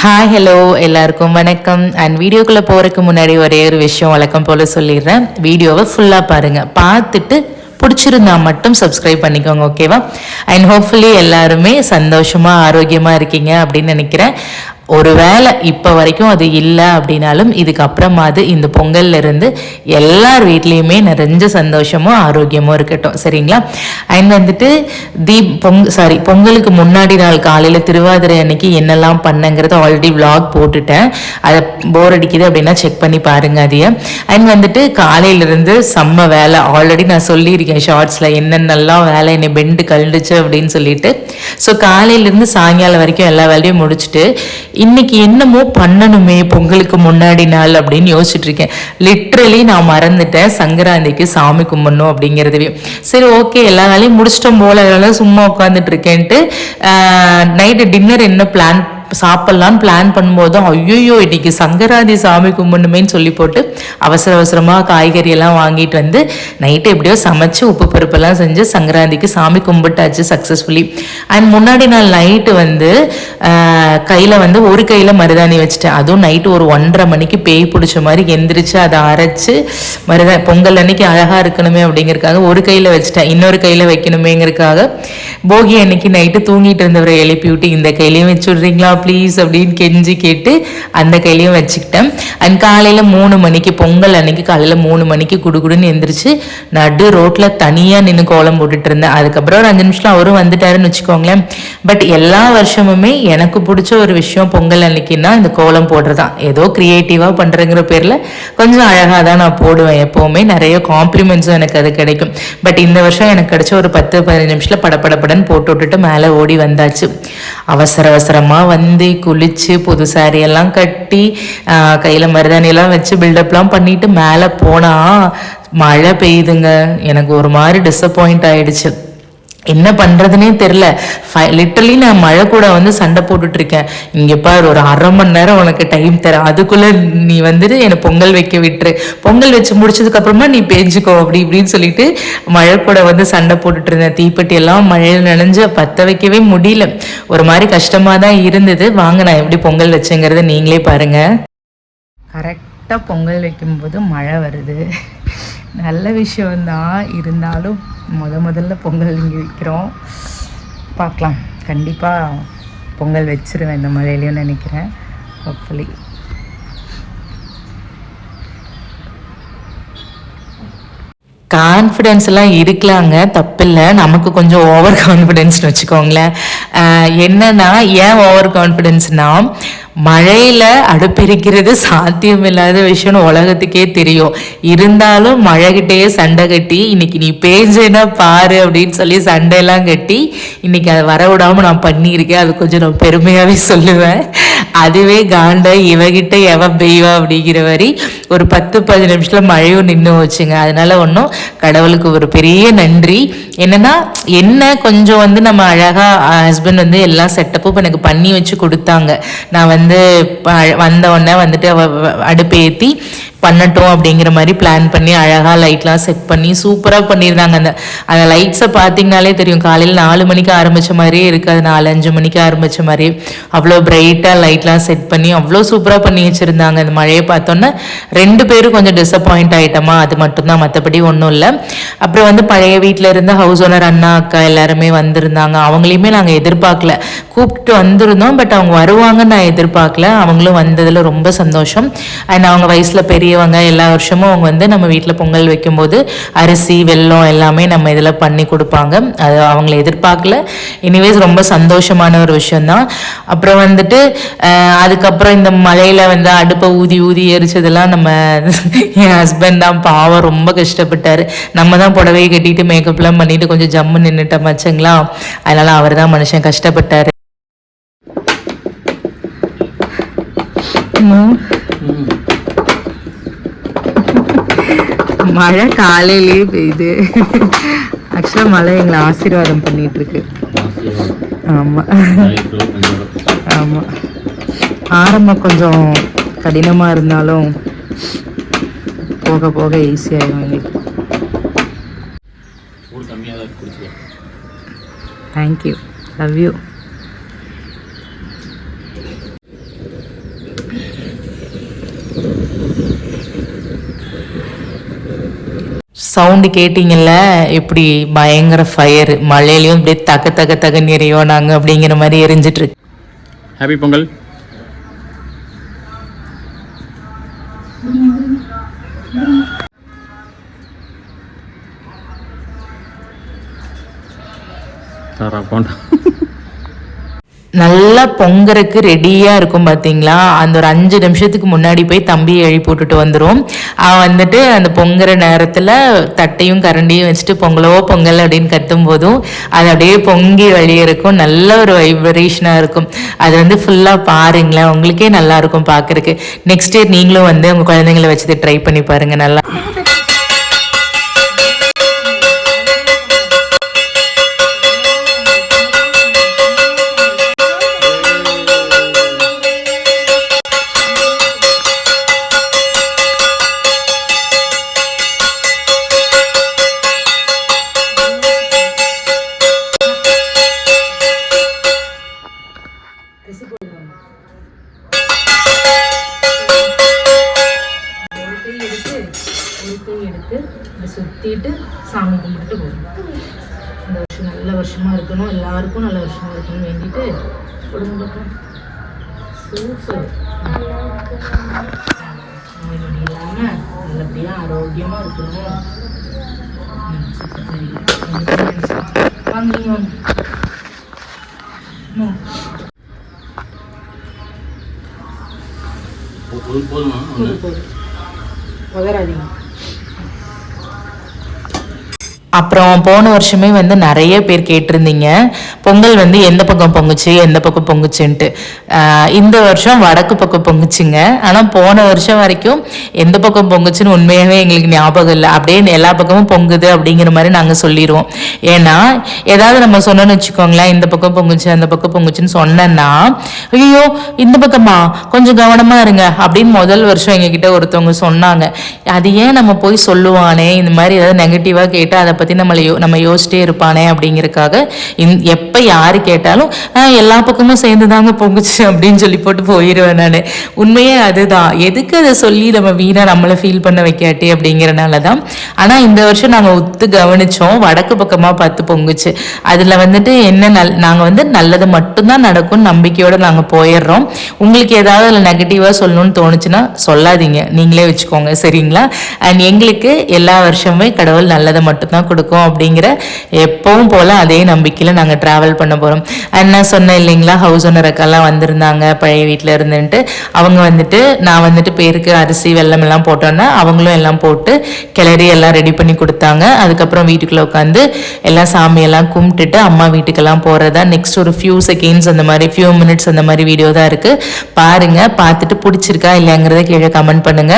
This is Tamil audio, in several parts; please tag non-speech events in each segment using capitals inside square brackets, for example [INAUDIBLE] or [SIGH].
ஹாய் ஹலோ எல்லாருக்கும் வணக்கம். அண்ட் வீடியோக்குள்ளே போகிறதுக்கு முன்னாடி ஒரே ஒரு விஷயம் வழக்கம் போல் சொல்லிடுறேன். வீடியோவை ஃபுல்லாக பாருங்கள் பார்த்துட்டு பிடிச்சிருந்தா மட்டும் சப்ஸ்கிரைப் பண்ணிக்கோங்க ஓகேவா அண்ட் ஹோப்ஃபுல்லி எல்லாருமே சந்தோஷமாக ஆரோக்கியமாக இருக்கீங்க அப்படின்னு நினைக்கிறேன். ஒருவேளை இப்போ வரைக்கும் அது இல்லை அப்படின்னாலும் இதுக்கப்புறமாவது இந்த பொங்கல்ல இருந்து எல்லார் வீட்லேயுமே நிறைஞ்ச சந்தோஷமும் ஆரோக்கியமும் இருக்கட்டும். சரிங்களா? அண்ட் வந்துட்டு தீப் பொங் சாரி பொங்கலுக்கு முன்னாடி நாள் காலையில் திருவாதிரை அன்னைக்கு என்னெல்லாம் பண்ணங்கிறத ஆல்ரெடி விளாக் போட்டுட்டேன். அதை போர் அடிக்குது அப்படின்னா செக் பண்ணி பாருங்க அதையே. அண்ட் வந்துட்டு காலையிலேருந்து செம்ம வேலை. ஆல்ரெடி நான் சொல்லியிருக்கேன் ஷார்ட்ஸில் என்னென்னலாம் வேலை என்னை பெண்டு கழுந்துச்சு அப்படின்னு சொல்லிட்டு. ஸோ காலையிலேருந்து சாயங்காலம் வரைக்கும் எல்லா வேலையும் முடிச்சுட்டு இன்னைக்கு என்னமோ பண்ணணுமே பொங்கலுக்கு முன்னாடி நாள் அப்படின்னு யோசிச்சுட்டு இருக்கேன் லிட்ரலி நான் மறந்துட்டேன். சங்கராந்திக்கு சாமி கும்பிடணும் அப்படிங்கிறதுவே சரி ஓகே எல்லா நாளையும் முடிச்சிட்டோம் போல அதனால சும்மா உட்காந்துட்டு இருக்கேன்ட்டு நைட்டு டின்னர் என்ன பிளான் சாப்பிட்லான்னு பிளான் பண்ணும்போதும் ஐயோ இன்னைக்கு சங்கராதி சாமி கும்பிடணுமேனு சொல்லி போட்டு அவசர அவசரமாக காய்கறி எல்லாம் வாங்கிட்டு வந்து நைட்டு எப்படியோ சமைச்சு உப்பு பருப்பெல்லாம் செஞ்சு சங்கராந்திக்கு சாமி கும்பிட்டாச்சு சக்ஸஸ்ஃபுல்லி அண்ட் முன்னாடி நாள் நைட்டு வந்து கையில் வந்து ஒரு கையில் மருதாணி வச்சுட்டேன். அதுவும் நைட்டு ஒரு ஒன்றரை மணிக்கு பேய் பிடிச்ச மாதிரி எந்திரிச்சு அதை அரைச்சு மருதா பொங்கல் அன்னைக்கு அழகாக இருக்கணுமே அப்படிங்கிறதுக்காக ஒரு கையில் வச்சுட்டேன். இன்னொரு கையில் வைக்கணுமேங்கிறதுக்காக போகி அன்னைக்கு நைட்டு தூங்கிட்டு இருந்தவரை எழுப்பி விட்டு இந்த கையிலையும் வச்சு விட்றீங்களா ப்ளீஸ் அப்படின்னு கெஞ்சி கேட்டு அந்த கையிலையும் வச்சுக்கிட்டேன். அண்ட் காலையில் மூணு மணிக்கு பொங்கல் அன்னைக்கு காலையில் மூணு மணிக்கு குடுகுடுன்னு எந்திரிச்சு நடு ரோட்டில் தனியாக நின்று கோலம் போட்டுட்டு இருந்தேன். அதுக்கப்புறம் ஒரு அஞ்சு நிமிஷம் அவரும் வந்துட்டாருன்னு வச்சுக்கோங்களேன். பட் எல்லா வருஷமுமே எனக்கு பிடிச்ச ஒரு விஷயம் பொங்கல் அன்னைக்குன்னா இந்த கோலம் போடுறது தான் ஏதோ க்ரியேட்டிவாக பண்ணுறங்கிற பேரில் கொஞ்சம் அழகாக தான் நான் போடுவேன் எப்போவுமே. நிறைய காம்ப்ளிமெண்ட்ஸும் எனக்கு அது கிடைக்கும். பட் இந்த வருஷம் எனக்கு கிடைச்ச ஒரு பத்து பதினஞ்சு நிமிஷத்தில் படபடபடன்னு போட்டு விட்டுட்டு மேலே ஓடி வந்தாச்சு. அவசர அவசரமாக வந்து வந்து குளித்து புது சாரியெல்லாம் கட்டி கையில் மருதாணியெல்லாம் வச்சு பில்டப்லாம் பண்ணிட்டு மேலே போனால் மழை பெய்யுதுங்க. எனக்கு ஒரு மாதிரி டிசப்பாயிண்ட் ஆயிடுச்சு. என்ன பண்ணுறதுனே தெரில லிட்டரலி நான் மழை கூட வந்து சண்டை போட்டுட்டு இருக்கேன் இங்கே பாரு ஒரு அரை மணி நேரம் உனக்கு டைம் தரேன். அதுக்குள்ளே நீ வந்துட்டு என்னை பொங்கல் வைக்க விட்டுரு. பொங்கல் வச்சு முடிச்சதுக்கப்புறமா நீ பேஞ்சுக்கோ அப்படி இப்படின்னு சொல்லிட்டு மழை கூட வந்து சண்டை போட்டுட்டு இருந்தேன் தீப்பெட்டி எல்லாம் மழையில் நனைஞ்சு பற்ற வைக்கவே முடியல. ஒரு மாதிரி கஷ்டமாக தான் இருந்தது. வாங்க நான் எப்படி பொங்கல் வச்சேங்கிறத நீங்களே பாருங்கள் கரெக்டாக பொங்கல் வைக்கும்போது மழை வருது. நல்ல விஷயம்தான். இருந்தாலும் முத முதல்ல பொங்கல் இங்கே வைக்கிறோம். பார்க்கலாம். கண்டிப்பாக பொங்கல் வச்சுருவேன் இந்த மழையிலையும் நினைக்கிறேன். ஹோப்ஃபுல்லி கான்ஃபிடென்ஸ் எல்லாம் இருக்கலாங்க. தப்பில்லை. நமக்கு கொஞ்சம் ஓவர் கான்ஃபிடென்ஸ்னு வச்சுக்கோங்களேன். என்னன்னா ஏன் ஓவர் கான்ஃபிடென்ஸ்னா மழையில் அடுப்பெரிக்கிறது சாத்தியமில்லாத விஷயம்னு உலகத்துக்கே தெரியும். இருந்தாலும் மழைகிட்டே சண்டை கட்டி இன்னைக்கு நீ பேஞ்சேன்னா பாரு அப்படின்னு சொல்லி சண்டையெல்லாம் கட்டி இன்னைக்கு அதை வர விடாமல் நான் பண்ணியிருக்கேன். அது கொஞ்சம் நான் பெருமையாகவே சொல்லுவேன். அதுவே காண்ட இவகிட்ட எவ பெய்வா அப்படிங்கிற மாதிரி ஒரு பத்து பதினஞ்சு நிமிஷத்துல மழையும் நின்று வச்சுங்க அதனால ஒன்றும் கடவுளுக்கு ஒரு பெரிய நன்றி. என்னன்னா என்ன கொஞ்சம் வந்து நம்ம அழகா ஹஸ்பண்ட் வந்து எல்லா செட்டப்பும் எனக்கு பண்ணி வச்சு கொடுத்தாங்க. நான் வந்து வந்த உடனே வந்துட்டு அடுப்பேற்றி அடுப்பு பண்ணட்டும் அப்படிங்கிற மாதிரி பிளான் பண்ணி அழகாக லைட்லாம் செட் பண்ணி சூப்பராக பண்ணியிருந்தாங்க. அந்த அந்த லைட்ஸை பார்த்தீங்கனாலே தெரியும். காலையில் நாலு மணிக்கு ஆரம்பித்த மாதிரியே இருக்காது நாலு அஞ்சு மணிக்கு ஆரம்பித்த மாதிரி. அவ்வளோ பிரைட்டாக லைட்லாம் செட் பண்ணி அவ்வளோ சூப்பராக பண்ணி வச்சுருந்தாங்க. அந்த மழையை பார்த்தோன்னே ரெண்டு பேரும் கொஞ்சம் டிசப்பாயிண்ட் ஆகிட்டமா அது மட்டும்தான். மற்றபடி ஒன்றும் இல்லை. அப்புறம் வந்து பழைய வீட்டில் இருந்த ஹவுஸ் ஓனர் அண்ணா அக்கா எல்லாருமே வந்திருந்தாங்க. அவங்களையுமே நாங்கள் எதிர்பார்க்கல. கூப்பிட்டு வந்திருந்தோம். பட் அவங்க வருவாங்கன்னு நான் எதிர்பார்க்கல. அவங்களும் வந்ததில் ரொம்ப சந்தோஷம். அண்ட் அவங்க வயசில் பெரியவங்க எல்லா வருஷமும் அவங்க வந்து நம்ம வீட்டில் பொங்கல் வைக்கும்போது அரிசி வெல்லம் எல்லாமே நம்ம இதில் பண்ணி கொடுப்பாங்க. அது அவங்கள எதிர்பார்க்கல. எனிவேஸ் ரொம்ப சந்தோஷமான ஒரு விஷயந்தான் அப்புறம் வந்துட்டு அதுக்கப்புறம் இந்த மழையில் வந்து அடுப்பை ஊதி ஊதி எரிச்சதெல்லாம் நம்ம [LAUGHS] என் ஹஸ்பண்ட் தான். பாவம் ரொம்ப கஷ்டப்பட்டார். நம்ம தான் புடவையை கட்டிட்டு மேக்கப்லாம் பண்ணிட்டு கொஞ்சம் ஜம்மு நின்றுட்ட மச்சங்களா? அதனால அவர் தான் மனுஷன் கஷ்டப்பட்டார். மழை காலையிலேயே பெய்யுது ஆக்சுவலாக மழை எங்களை ஆசீர்வாதம் பண்ணிட்டு இருக்கு ஆமா. ஆமா. ஆரம்பம் கொஞ்சம் கடினமா இருந்தாலும் போக போக ஈஸியாகும் எங்களுக்கு thank you love you sound கேட்டிங்கல்ல இப்படி பயங்கர ஃபயர் மழையிலையும் இப்படியே தக்க தக தக நிறையோ நாங்கள் அப்படிங்கிற மாதிரி எரிஞ்சிட்ருக்கு ஹாப்பி பொங்கல். தாரா போண்டா. நல்லா பொங்கறக்கு ரெடியாக இருக்கும் பார்த்தீங்களா அந்த ஒரு அஞ்சு நிமிஷத்துக்கு முன்னாடி போய் தம்பியை எழுப்பி போட்டுட்டு வந்துடும் அவன் வந்துட்டு அந்த பொங்குற நேரத்தில் தட்டையும் கரண்டியும் வச்சுட்டு பொங்கலோ பொங்கல் அப்படின்னு கத்தும் போதும். அது அப்படியே பொங்கி வெளியே இருக்கும். நல்ல ஒரு வைப்ரேஷனாக இருக்கும். அது வந்து ஃபுல்லாக பாருங்களேன். உங்களுக்கே நல்லாயிருக்கும் பார்க்குறக்கு பார்க்கறக்கு நெக்ஸ்ட் இயர் நீங்களும் வந்து உங்கள் குழந்தைங்களை வச்சுட்டு ட்ரை பண்ணி பாருங்கள் நல்லா வருஷமா இருக்கணும் வேண்டிட்டு கொடுங்க பார்க்கலாம் சூப்பர் நோய் நொடி இல்லாம நல்லபடியா ஆரோக்கியமா இருக்கணும். வாங்க. போதுமா போதும், போதும். பதறாதீங்க அப்புறம் போன வருஷமே வந்து நிறைய பேர் கேட்டிருந்தீங்க. பொங்கல் வந்து எந்த பக்கம் பொங்குச்சு எந்த பக்கம் பொங்குச்சுன்ட்டு. இந்த வருஷம் வடக்கு பக்கம் பொங்குச்சுங்க. ஆனால் போன வருஷம் வரைக்கும் எந்த பக்கம் பொங்குச்சுன்னு உண்மையாகவே எங்களுக்கு ஞாபகம் இல்லை. அப்படியே எல்லா பக்கமும் பொங்குது அப்படிங்கிற மாதிரி நாங்கள் சொல்லிடுவோம் ஏன்னா ஏதாவது நம்ம சொன்னோன்னு வச்சுக்கோங்களேன் இந்த பக்கம் பொங்குச்சு அந்த பக்கம் பொங்குச்சுன்னு சொன்னேன்னா ஐயோ இந்த பக்கமா? கொஞ்சம் கவனமாக இருங்க அப்படின்னு முதல் வருஷம் எங்ககிட்ட ஒருத்தவங்க சொன்னாங்க. அது ஏன் நம்ம போய் சொல்லுவானே? இந்த மாதிரி ஏதாவது நெகட்டிவாக கேட்டால் அதை பற்றி நம்மளை யோ நம்ம யோசிச்சிட்டே இருப்பானே அப்படிங்கிறக்காக இந் எப்போ யார் கேட்டாலும் எல்லா பக்கமும் சேர்ந்து தாங்க பொங்குச்சு [LAUGHS] அப்படின்னு சொல்லி போட்டு போயிடுவேன் நான். உண்மையே அதுதான். எதுக்கு அதை சொல்லி நம்ம வீணாக நம்மளை ஃபீல் பண்ண வைக்காட்டி அப்படிங்கிறனால தான். ஆனால் இந்த வருஷம் நாங்கள் ஒத்து கவனிச்சோம். வடக்கு பக்கமாக பார்த்து பொங்குச்சு. அதில் வந்துட்டு என்ன நல் நாங்கள் வந்து நல்லது மட்டும்தான் நடக்கும்னு நம்பிக்கையோடு நாங்கள் போயிடுறோம். உங்களுக்கு ஏதாவது அதில் நெகட்டிவாக சொல்லணும்னு தோணுச்சுன்னா சொல்லாதீங்க. நீங்களே வச்சுக்கோங்க. சரிங்களா? அண்ட் எங்களுக்கு எல்லா வருஷமுமே கடவுள் நல்லதை மட்டும்தான் கொடுக்கும் கொடுக்கும் அப்படிங்கிற எப்பவும் போல் அதே நம்பிக்கையில் நாங்கள் ட்ராவல் பண்ண போகிறோம் அண்ட் நான் சொன்னேன் இல்லைங்களா ஹவுஸ் ஓனர் அக்காலாம் வந்திருந்தாங்க பழைய வீட்டில் இருந்துன்ட்டு. அவங்க வந்துட்டு நான் வந்துட்டு பேருக்கு அரிசி வெல்லம் எல்லாம் போட்டோன்னா அவங்களும் எல்லாம் போட்டு கிளறி எல்லாம் ரெடி பண்ணி கொடுத்தாங்க. அதுக்கப்புறம் வீட்டுக்குள்ளே உட்காந்து எல்லாம் சாமியெல்லாம் கும்பிட்டுட்டு அம்மா வீட்டுக்கெல்லாம் போகிறதா நெக்ஸ்ட் ஒரு ஃபியூ செகண்ட்ஸ் அந்த மாதிரி ஃபியூ மினிட்ஸ் அந்த மாதிரி வீடியோ தான் இருக்குது பாருங்க பார்த்துட்டு பிடிச்சிருக்கா இல்லைங்கிறத கீழே கமெண்ட் பண்ணுங்க.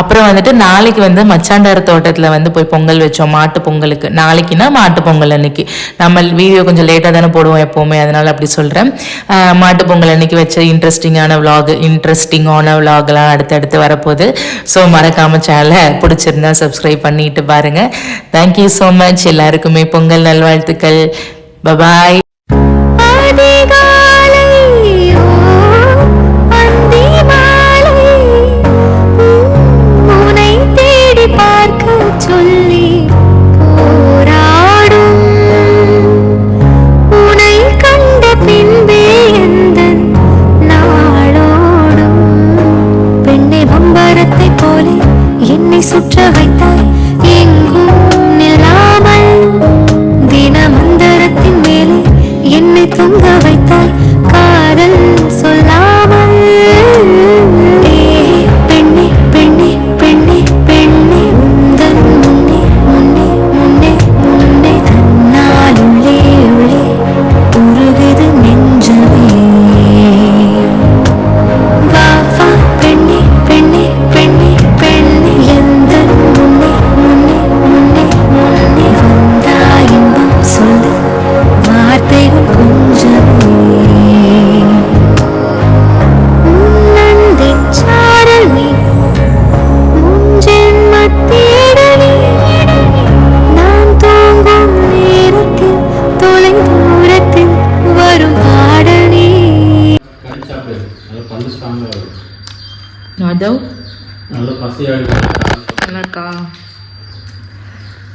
அப்புறம் வந்துட்டு நாளைக்கு வந்து மச்சாண்டார தோட்டத்தில் வந்து போய் பொங்கல் வச்சோம் மாட்டு பொங்கலுக்கு. நாளைக்குன்னா மாட்டு பொங்கல் அன்னைக்கு. நம்ம வீடியோ கொஞ்சம் லேட்டாக தானே போடுவோம் எப்போவுமே. அதனால அப்படி சொல்கிறேன் மாட்டு பொங்கல் அன்னைக்கு வச்ச இன்ட்ரெஸ்டிங்கான vlog இன்ட்ரெஸ்டிங்கான விலாக்லாம் அடுத்தடுத்து வரப்போகுது. ஸோ மறக்காமல் சேனலை பிடிச்சிருந்தா சப்ஸ்கிரைப் பண்ணிட்டு பாருங்க. தேங்க்யூ ஸோ மச் எல்லாருக்குமே பொங்கல் நல்வாழ்த்துக்கள். பபாய் சுற்ற வைத்தாய்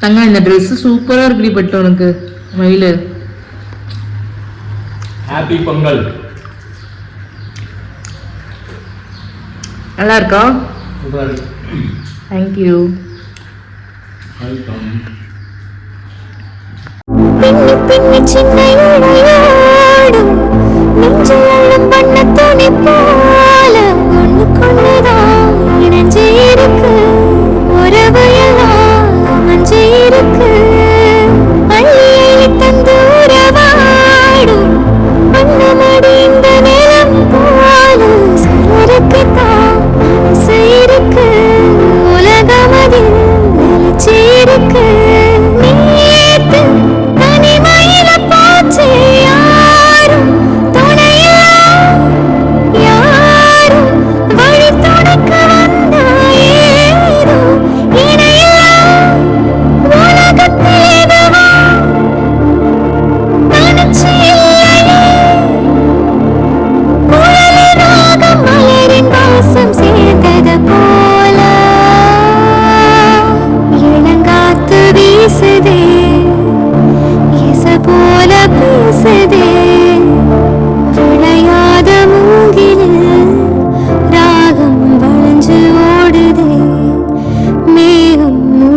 தங்க இந்த ட்ரெஸ் சூப்பரா இருக்குடி பட்டு உனக்கு. மயிலு. ஹாப்பி பொங்கல். நல்லா இருக்கா? தேங்க்யூ வெல்கம் பின்னி பின்னி சின்ன அள்ளும் துணி